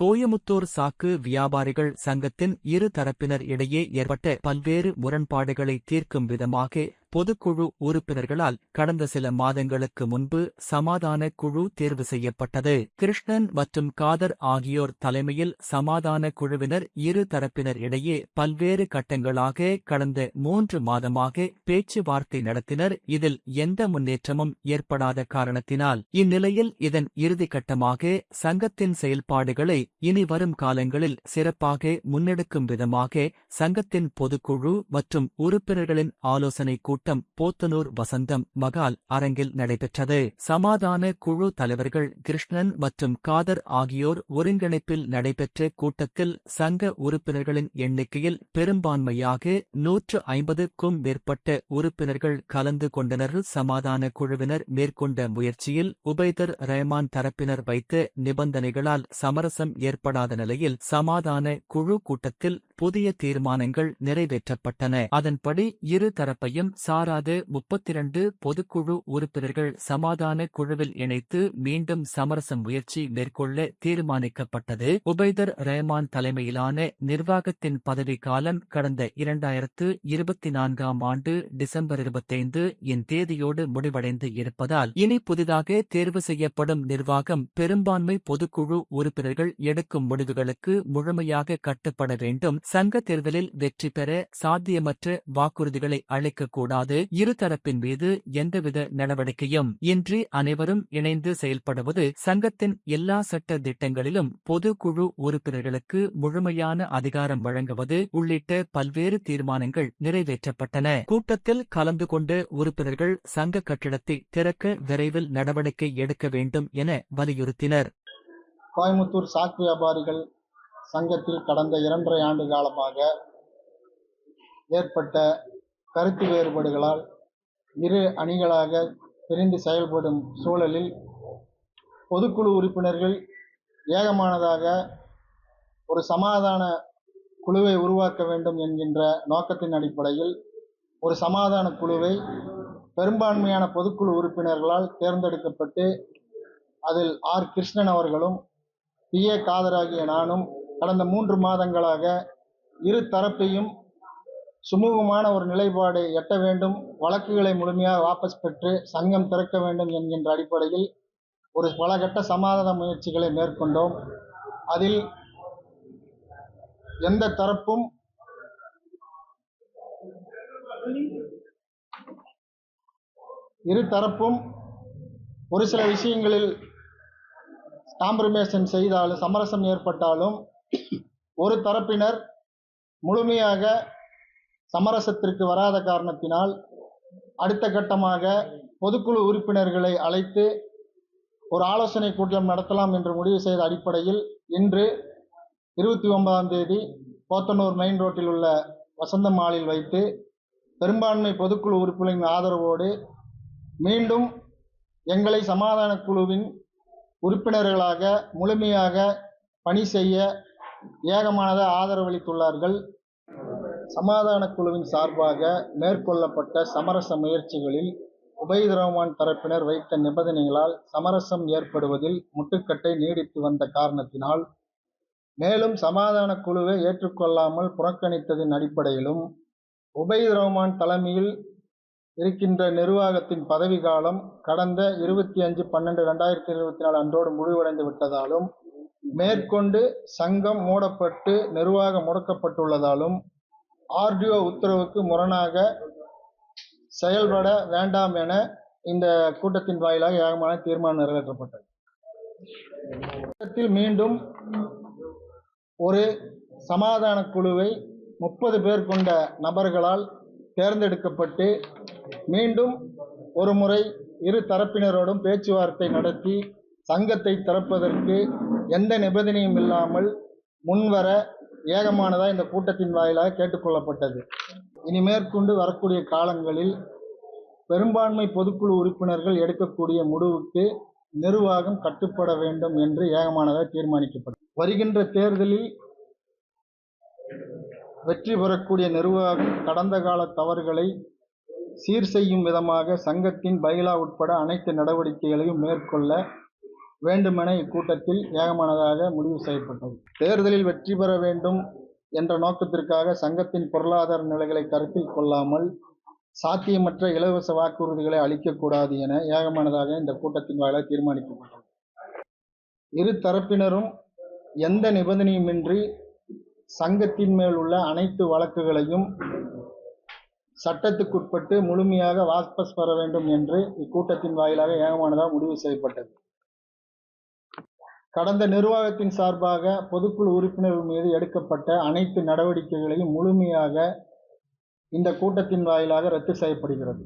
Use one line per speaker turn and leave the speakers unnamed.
கோயமுத்தூர் சாக்கு வியாபாரிகள் சங்கத்தின் இரு தரப்பினர் இடையே ஏற்பட்ட பல்வேறு முரண்பாடுகளை தீர்க்கும் விதமாக பொதுக்குழு உறுப்பினர்களால் கடந்த சில மாதங்களுக்கு முன்பு சமாதான குழு தேர்வு செய்யப்பட்டது. கிருஷ்ணன் மற்றும் காதர் ஆகியோர் தலைமையில் சமாதான குழுவினர் இரு தரப்பினர் இடையே பல்வேறு கட்டங்களாக கடந்த மூன்று மாதமாக பேச்சுவார்த்தை நடத்தினர். இதில் எந்த முன்னேற்றமும் ஏற்படாத காரணத்தினால் இந்நிலையில் இதன் இறுதிக்கட்டமாக சங்கத்தின் செயல்பாடுகளை இனி வரும் காலங்களில் சிறப்பாக முன்னெடுக்கும் விதமாக சங்கத்தின் பொதுக்குழு மற்றும் உறுப்பினர்களின் ஆலோசனை கூட்டம் போத்தனூர் வசந்தம் மகால் அரங்கில் நடைபெற்றது. சமாதான குழு தலைவர்கள் கிருஷ்ணன் மற்றும் காதர் ஆகியோர் ஒருங்கிணைப்பில் நடைபெற்ற கூட்டத்தில் சங்க உறுப்பினர்களின் எண்ணிக்கையில் பெரும்பான்மையாக நூற்று ஐம்பதுக்கும் மேற்பட்ட உறுப்பினர்கள் கலந்து கொண்டனர். சமாதான குழுவினர் மேற்கொண்ட முயற்சியில் உபைதர் ரஹ்மான் தரப்பினர் வைத்த நிபந்தனைகளால் சமரசம் ஏற்படாத நிலையில் சமாதான குழு கூட்டத்தில் புதிய தீர்மானங்கள் நிறைவேற்றப்பட்டன. அதன்படி இரு தரப்பையும் சாராத முப்பத்திரண்டு பொதுக்குழு உறுப்பினர்கள் சமாதான குழுவில் இணைத்து மீண்டும் சமரச முயற்சி மேற்கொள்ள தீர்மானிக்கப்பட்டது. உபைதர் ரஹ்மான் தலைமையிலான நிர்வாகத்தின் பதவிக்காலம் கடந்த இரண்டாயிரத்து இருபத்தி நான்காம் ஆண்டு டிசம்பர் இருபத்தைந்து இன் தேதியோடு முடிவடைந்து இருப்பதால் இனி புதிதாக தேர்வு செய்யப்படும் நிர்வாகம் பெரும்பான்மை பொதுக்குழு உறுப்பினர்கள் எடுக்கும் முடிவுகளுக்கு முழுமையாக கட்டுப்பட வேண்டும். சங்க தேர்தலில் வெற்றி பெற சாத்தியமற்ற வாக்குறுதிகளை அளிக்கக்கூடாது. இல்லாது இருதரப்பின் மீது எந்தவித நடவடிக்கையும் இன்றி அனைவரும் இணைந்து செயல்படுவது சங்கத்தின் எல்லா சட்ட திட்டங்களிலும் பொதுக்குழு உறுப்பினர்களுக்கு முழுமையான அதிகாரம் வழங்குவது உள்ளிட்ட பல்வேறு தீர்மானங்கள் நிறைவேற்றப்பட்டன. கூட்டத்தில் கலந்து கொண்ட உறுப்பினர்கள் சங்க கட்டிடத்தை திறக்க விரைவில் நடவடிக்கை எடுக்க வேண்டும் என வலியுறுத்தினர்.
கோயம்புத்தூர் சாக்கு வியாபாரிகள் சங்கத்தில் கடந்த இரண்டரை ஆண்டு காலமாக ஏற்பட்ட கருத்து வேறுபாடுகளால் இரு அணிகளாக பிரிந்து செயல்படும் சூழலில் பொதுக்குழு உறுப்பினர்கள் ஏகமானதாக ஒரு சமாதான குழுவை உருவாக்க வேண்டும் என்கின்ற நோக்கத்தின் அடிப்படையில் ஒரு சமாதான குழுவை பெரும்பான்மையான பொதுக்குழு உறுப்பினர்களால் தேர்ந்தெடுக்கப்பட்டு அதில் ஆர். கிருஷ்ணன் அவர்களும் பி. ஏ. காதராகிய நானும் கடந்த மூன்று மாதங்களாக இரு தரப்பையும் சுமூகமான ஒரு நிலைப்பாடை எட்ட வேண்டும் வழக்குகளை முழுமையாக வாபஸ் பெற்று சங்கம் திறக்க வேண்டும் என்கின்ற அடிப்படையில் ஒரு பலகட்ட சமாதான முயற்சிகளை மேற்கொண்டோம். அதில் எந்த தரப்பும் இரு தரப்பும் ஒரு சில விஷயங்களில் காம்ப்ரமைசன் செய்தாலும் சமரசம் ஏற்பட்டாலும் ஒரு தரப்பினர் முழுமையாக சமரசத்திற்கு வராத காரணத்தினால் அடுத்த கட்டமாக பொதுக்குழு உறுப்பினர்களை அழைத்து ஒரு ஆலோசனை கூட்டம் நடத்தலாம் என்று முடிவு செய்த அடிப்படையில் இன்று இருபத்தி ஒன்பதாம் தேதி போத்தனூர் மெயின் ரோட்டில் உள்ள வசந்த மாலில் வைத்து பெரும்பான்மை பொதுக்குழு உறுப்பினரின் ஆதரவோடு மீண்டும் எங்களை சமாதான குழுவின் உறுப்பினர்களாக முழுமையாக பணி செய்ய ஏகமானதாக ஆதரவளித்துள்ளார்கள். சமாதான குழுவின் சார்பாக மேற்கொள்ளப்பட்ட சமரச முயற்சிகளில் உபைத் ரஹ்மான் தரப்பினர் வைத்த நிபந்தனைகளால் சமரசம் ஏற்படுவதில் முட்டுக்கட்டை நீடித்து வந்த காரணத்தினால் மேலும் சமாதான குழுவை ஏற்றுக்கொள்ளாமல் புறக்கணித்ததின் அடிப்படையிலும் உபைத் ரஹ்மான் தலைமையில் இருக்கின்ற நிர்வாகத்தின் பதவிக்காலம் கடந்த இருபத்தி அஞ்சு பன்னெண்டு ரெண்டாயிரத்தி இருபத்தி நாலு அன்றோடு முடிவடைந்து விட்டதாலும் மேற்கொண்டு சங்கம் மூடப்பட்டு நிர்வாகம் முடக்கப்பட்டுள்ளதாலும் ஆர்டிஓ உத்தரவுக்கு முரணாக செயல்பட வேண்டாம் என இந்த கூட்டத்தின் வாயிலாக ஏகமான தீர்மானம் நிறைவேற்றப்பட்டது. கூட்டத்தில் மீண்டும் ஒரு சமாதான குழுவை முப்பது பேர் கொண்ட நபர்களால் தேர்ந்தெடுக்கப்பட்டு மீண்டும் ஒரு முறை இரு தரப்பினரோடும் பேச்சுவார்த்தை நடத்தி சங்கத்தை திறப்பதற்கு எந்த நிபந்தனையும் இல்லாமல் முன்வர ஏகமானதாக இந்த கூட்டத்தின் வாயிலாக கேட்டுக்கொள்ளப்பட்டது இனி மேற்கொண்டு வரக்கூடிய காலங்களில் பெரும்பான்மை பொதுக்குழு உறுப்பினர்கள் எடுக்கக்கூடிய முடிவுக்கு நிர்வாகம் கட்டுப்பட வேண்டும் என்று ஏகமானதாக தீர்மானிக்கப்பட்டது. வருகின்ற தேர்தலில் வெற்றி பெறக்கூடிய நிர்வாகம் கடந்த கால தவறுகளை சீர் செய்யும் விதமாக சங்கத்தின் பைலா உட்பட அனைத்து நடவடிக்கைகளையும் மேற்கொள்ள வேண்டுமென இக்கூட்டத்தில் ஏகமனதாக முடிவு செய்யப்பட்டது. தேர்தலில் வெற்றி பெற வேண்டும் என்ற நோக்கத்திற்காக சங்கத்தின் பொருளாதார நிலைகளை கருத்தில் கொள்ளாமல் சாத்தியமற்ற இலவச வாக்குறுதிகளை அளிக்கக்கூடாது என ஏகமனதாக இந்த கூட்டத்தின் வாயிலாக தீர்மானிக்கப்பட்டது. இரு தரப்பினரும் எந்த நிபந்தனையுமின்றி சங்கத்தின் மேல் உள்ள அனைத்து வழக்குகளையும் சட்டத்துக்குட்பட்டு முழுமையாக வாபஸ் பெற வேண்டும் என்று இக்கூட்டத்தின் வாயிலாக ஏகமானதாக முடிவு செய்யப்பட்டது. கடந்த நிர்வாகத்தின் சார்பாக பொதுக்குழு உறுப்பினர்கள் மீது எடுக்கப்பட்ட அனைத்து நடவடிக்கைகளையும் முழுமையாக இந்த கூட்டத்தின் வாயிலாக ரத்து செய்யப்படுகிறது.